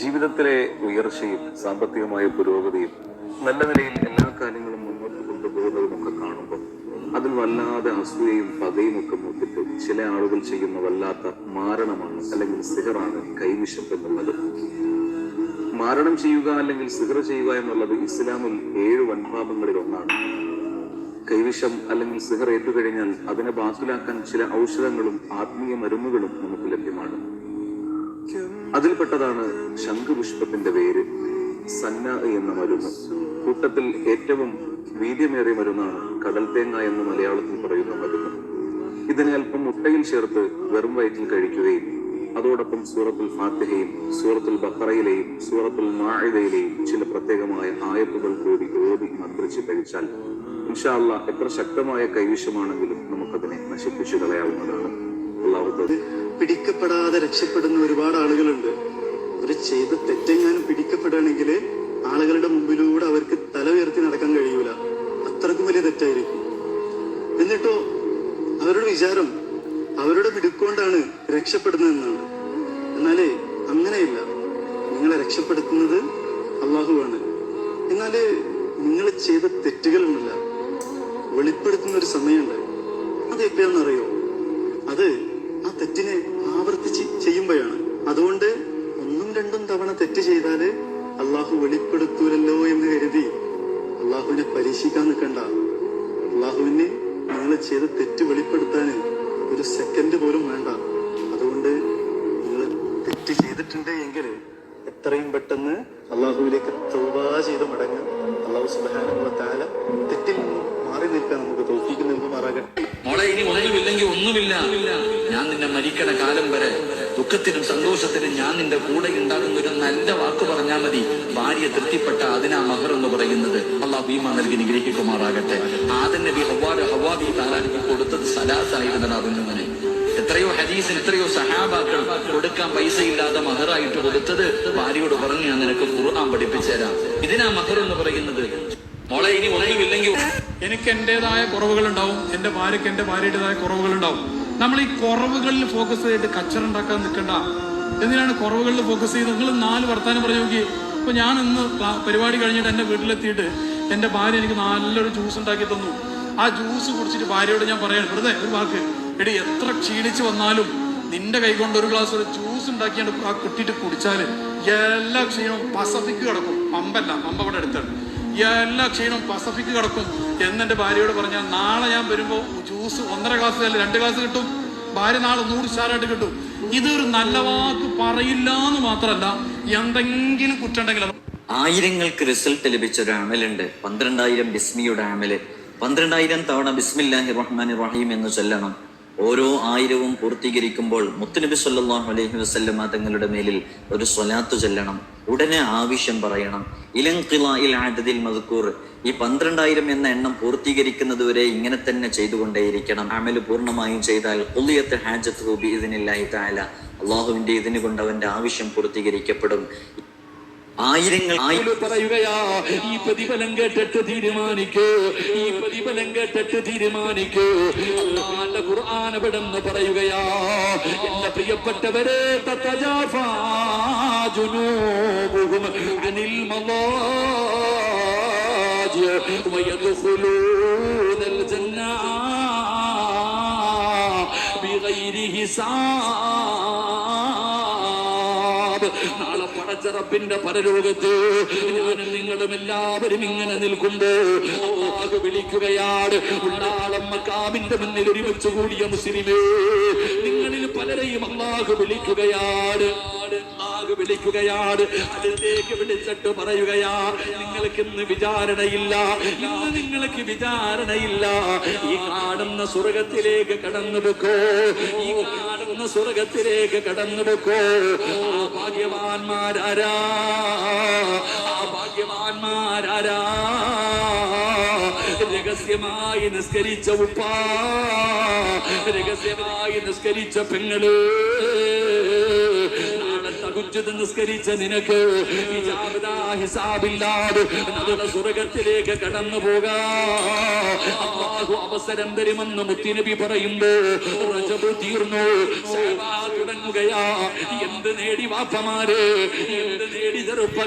ജീവിതത്തിലെ ഉയർച്ചയും സാമ്പത്തികമായ പുരോഗതിയും നല്ല നിലയിൽ എല്ലാ കാര്യങ്ങളും മുന്നോട്ട് കൊണ്ടുപോകുന്നതുമൊക്കെ കാണുമ്പോൾ അതിൽ വല്ലാതെ അസൂയയും പകയും ഒക്കെ നോക്കിയിട്ട് ചില ആളുകൾ ചെയ്യുന്ന വല്ലാത്ത മാരണമാണ് അല്ലെങ്കിൽ സിഹറാണ് കൈവിശപ്പ് എന്നുള്ളത്. മാരണം ചെയ്യുക അല്ലെങ്കിൽ സിഹർ ചെയ്യുക എന്നുള്ളത് ഇസ്ലാമിൽ ഏഴ് വൻപാപങ്ങളിൽ ഒന്നാണ്. കൈവിഷം അല്ലെങ്കിൽ സിഹർ ഏറ്റുകഴിഞ്ഞാൽ അതിനെ ബാത്തിലാക്കാൻ ചില ഔഷധങ്ങളും ആത്മീയ മരുന്നുകളും നമുക്ക് ലഭ്യമാണ്. അതിൽപ്പെട്ടതാണ് ശംഖുപുഷ്പത്തിന്റെ പേര് സന്ന എന്ന മരുന്ന്. കൂട്ടത്തിൽ ഏറ്റവും വീര്യമേറിയ മരുന്നാണ് കടൽ തേങ്ങ എന്ന് മലയാളത്തിൽ പറയുന്ന മരുന്ന്. ഇതിനെ അല്പം മുട്ടയിൽ ചേർത്ത് വെറും വയറ്റിൽ കഴിക്കുകയും അതോടൊപ്പം സൂറത്തുൽ ഫാത്തിഹയും സൂറത്തുൽ ബക്കറയിലെയും സൂറത്തുൽ മാഴിതയിലെയും ചില പ്രത്യേകമായ ആയത്തുകൾ കൂടി ഓതി മന്ത്രിച്ച് കഴിച്ചാൽ ഇൻഷാല്ല എത്ര ശക്തമായ കൈവിഷമാണെങ്കിലും നമുക്കതിനെ നശിപ്പിച്ചു കളയാവുന്നതാണ്. അള്ളാഹു പിടിക്കപ്പെടാതെ രക്ഷപ്പെടുന്ന ഒരുപാട് ആളുകളുണ്ട്. അവർ ചെയ്ത തെറ്റെങ്ങാനും പിടിക്കപ്പെടുകയാണെങ്കിൽ ആളുകളുടെ മുമ്പിലൂടെ അവർക്ക് തല ഉയർത്തി നടക്കാൻ കഴിയൂല. അത്രക്കും വലിയ തെറ്റായിരിക്കും. എന്നിട്ടോ അവരുടെ വിചാരം അവരുടെ മിടുക്കൊണ്ടാണ് രക്ഷപ്പെടുന്നതെന്നാണ്. എന്നാലേ അങ്ങനെയില്ല. നിങ്ങളെ രക്ഷപ്പെടുത്തുന്നത് അള്ളാഹുവാണ്. എന്നാൽ നിങ്ങൾ ചെയ്ത തെറ്റുകളുണ്ടല്ല വെളിപ്പെടുത്തുന്ന ഒരു സമയമുണ്ട്. അത് എപ്പോഴാണെന്നറിയോ? അത് ആ തെറ്റിനെ ആവർത്തിച്ച് ചെയ്യുമ്പോഴാണ്. അതുകൊണ്ട് ഒന്നും രണ്ടും തവണ തെറ്റ് ചെയ്താൽ അള്ളാഹു വെളിപ്പെടുത്തൂലല്ലോ എന്ന് കരുതി അള്ളാഹുവിനെ പരീക്ഷിക്കാൻ നിൽക്കണ്ട. അള്ളാഹുവിന് നിങ്ങൾ ചെയ്ത തെറ്റ് വെളിപ്പെടുത്താന് ഒരു സെക്കൻഡ് പോലും വേണ്ട. അതുകൊണ്ട് നിങ്ങൾ തെറ്റ് ചെയ്തിട്ടുണ്ട് എങ്കിൽ എത്രയും പെട്ടെന്ന് അള്ളാഹുവിലേക്ക് തൗബ ചെയ്ത് മടങ്ങുക അള്ളാഹു സുബാനുള്ള താല തെറ്റിൽ നിന്ന് മാറി നമുക്ക് തോഫിക്ക് മാറാകട്ടെ മോളെ ഇനി ഒന്നുമില്ലെങ്കിൽ ഒന്നുമില്ല. ഞാൻ നിന്നെ മരിക്കണ കാലം വരെ ദുഃഖത്തിനും സന്തോഷത്തിനും ഞാൻ നിന്റെ കൂടെ ഉണ്ടാകുന്ന ഒരു നല്ല വാക്ക് പറഞ്ഞാൽ മതി. ഭാര്യ തൃപ്തിപ്പെട്ട അതിനാ മഹർ എന്ന് പറയുന്നത്. അള്ളാഹ് ഭീമ നൽകി നിഗ്രഹിക്കുമാറാകട്ടെ. ആദൻ നബി ഹവാബ് ഹവാബി താലാനിക്ക് കൊടുത്തത് സലാസായിരുന്നടാ കുഞ്ഞുമനെ എത്രയോ ഹദീസിൽ എത്രയോ സഹാബാക്കൾ കൊടുക്കാൻ പൈസ ഇല്ലാതെ മഹറായിട്ട് കൊടുത്തത് ഭാര്യയോട് പറഞ്ഞു ഞാൻ നിനക്ക് ഖുർആൻ പഠിപ്പിച്ചു തരാം ഇതിനാ മഹർ എന്ന് പറയുന്നത്. മോളെ ഇനി ഒന്നുമില്ലെങ്കിൽ എനിക്ക് എന്റേതായ കുറവുകൾ ഉണ്ടാവും എന്റെ ഭാര്യയ്ക്ക് എന്റെ ഭാര്യയുടേതായ കുറവുകൾ ഉണ്ടാവും നമ്മൾ ഈ കുറവുകളിൽ ഫോക്കസ് ചെയ്തിട്ട് കച്ചറുണ്ടാക്കാൻ നിൽക്കണ്ട. എന്തിനാണ് കുറവുകളിൽ ഫോക്കസ് ചെയ്ത് നിങ്ങൾ നാല് വർത്താനം പറഞ്ഞു നോക്കി. ഇപ്പൊ ഞാൻ ഇന്ന് പരിപാടി കഴിഞ്ഞിട്ട് എന്റെ വീട്ടിലെത്തിയിട്ട് എന്റെ ഭാര്യ എനിക്ക് നല്ലൊരു ജ്യൂസ് ഉണ്ടാക്കി തന്നു. ആ ജ്യൂസ് കുടിച്ചിട്ട് ഭാര്യയോട് ഞാൻ പറയാണ് വെറുതെ ഒരു വാക്ക്. എടി എത്ര ക്ഷീണിച്ച് വന്നാലും നിന്റെ കൈ കൊണ്ട് ഒരു ഗ്ലാസ് ഒരു ജ്യൂസ് ഉണ്ടാക്കിയാണ് ആ കുട്ടിയിട്ട് കുടിച്ചാൽ എല്ലാ ക്ഷീണവും പസഫിക്ക് കിടക്കും. പമ്പല്ല പമ്പ അവിടെ അടുത്താണ്. എല്ലാ ക്ഷീണവും പസഫിക്ക് കിടക്കും എന്നെന്റെ ഭാര്യയോട് പറഞ്ഞാൽ നാളെ ഞാൻ വരുമ്പോൾ ജ്യൂസ് ഒന്നര ഗ്ലാസ് അല്ല രണ്ട് ഗ്ലാസ് കിട്ടും? ഭാര്യ നാളെ നൂറ് സ്റ്റാറായിട്ട് കിട്ടും. ഇതൊരു നല്ല വാക്ക് പറയില്ല എന്ന് മാത്രമല്ല എന്തെങ്കിലും കുറ്റുണ്ടെങ്കിൽ അത് ആയിരങ്ങൾക്ക് റിസൾട്ട് ലഭിച്ച ഒരു അമലുണ്ട്. പന്ത്രണ്ടായിരം ബിസ്മിയുടെ അമൽ. പന്ത്രണ്ടായിരം തവണ ബിസ്മില്ലാഹി റഹ്മാൻ റഹീം എന്ന് ചൊല്ലണം. ഓരോ ആയിരവും പൂർത്തീകരിക്കുമ്പോൾ മുത്തുനബി സല്ലാഹു അലൈഹി വസല്ലമ തങ്ങളുടെ മേലിൽ ഒരു സ്വലാത്ത് ചെല്ലണം ഉടനെ ആവശ്യം പറയണം. ഇലങ്കിലായിൽ ആദതിൽ മധുക്കൂർ ഈ പന്ത്രണ്ടായിരം എന്ന എണ്ണം പൂർത്തീകരിക്കുന്നത് വരെ ഇങ്ങനെ തന്നെ ചെയ്തുകൊണ്ടേയിരിക്കണം. അമൽ പൂർണമായും ചെയ്താൽ ഉള്ളിയത്ത് ഹാജത്ത് ഹൂബി ഇതിനില്ലായി താല അള്ളാഹുവിന്റെ ഇതിന് കൊണ്ട് അവന്റെ ആവശ്യം പൂർത്തീകരിക്കപ്പെടും. ആയിരങ്ങൾ ആയി- പറയുകയാ ഈ പ്രതിഫലം കേട്ടിട്ട് തീരുമാനിക്കൂ ഈ പ്രതിഫലം കേട്ടിട്ട് തീരുമാനിക്കൂ അള്ളാന്റെ ഖുർആൻ എവിടെന്ന് പറയുകയാ എന്റെ പ്രിയപ്പെട്ടവരെ തത്തജാഫാ ജുനൂബുഹും അനിൽ മളാജി ويدخلون الجنة بغير حساب നാളെ പടച്ചറപ്പിന്റെ പരലോകത്ത് ഞാനും നിങ്ങളും എല്ലാവരും ഇങ്ങനെ നിൽക്കുമ്പോ വിളിക്കുകയാണ് ഉള്ളാളം കാമിന്റെ മുന്നിൽ ഒരുമിച്ച് കൂടിയ മുസ്ലിമേ നിങ്ങളിൽ പലരെയും അള്ളാഹു വിളിക്കുകയാണ് അള്ളാഹു വിളിക്കുകയാണ് അതിലേക്ക് വിളിച്ചിട്ട് പറയുകയാ നിങ്ങൾക്ക് ഇന്ന് വിചാരണയില്ല ഇന്ന് നിങ്ങൾക്ക് വിചാരണയില്ല ഈ കാണുന്ന സ്വർഗത്തിലേക്ക് കടന്നു വെക്കോ ഈ കാണുന്ന സ്വർഗത്തിലേക്ക് കടന്നു വെക്കോ ആ ഭാഗ്യവാന്മാരാരാ. ആ ഭാഗ്യവാന്മാരാരാ. രഹസ്യമായി നിസ്കരിച്ച ഉപ്പ. രഹസ്യമായി നിസ്കരിച്ച പെങ്ങൾ. തഹജ്ജുദ് നിസ്കരിച്ച നിനക്ക്. ഹിസാബില്ലാതെ നാളെ സ്വർഗത്തിലേക്ക് കടന്നു പോകാ. അള്ളാഹു അവസരം തരുമെന്ന് മുത്തിനബി പറയുമ്പോ റജബ് തീർന്നു. തുടങ്ങുകയാ. എന്ത് നേടി വാപ്പമാര്? എന്ത് നേടി ചെറുപ്പ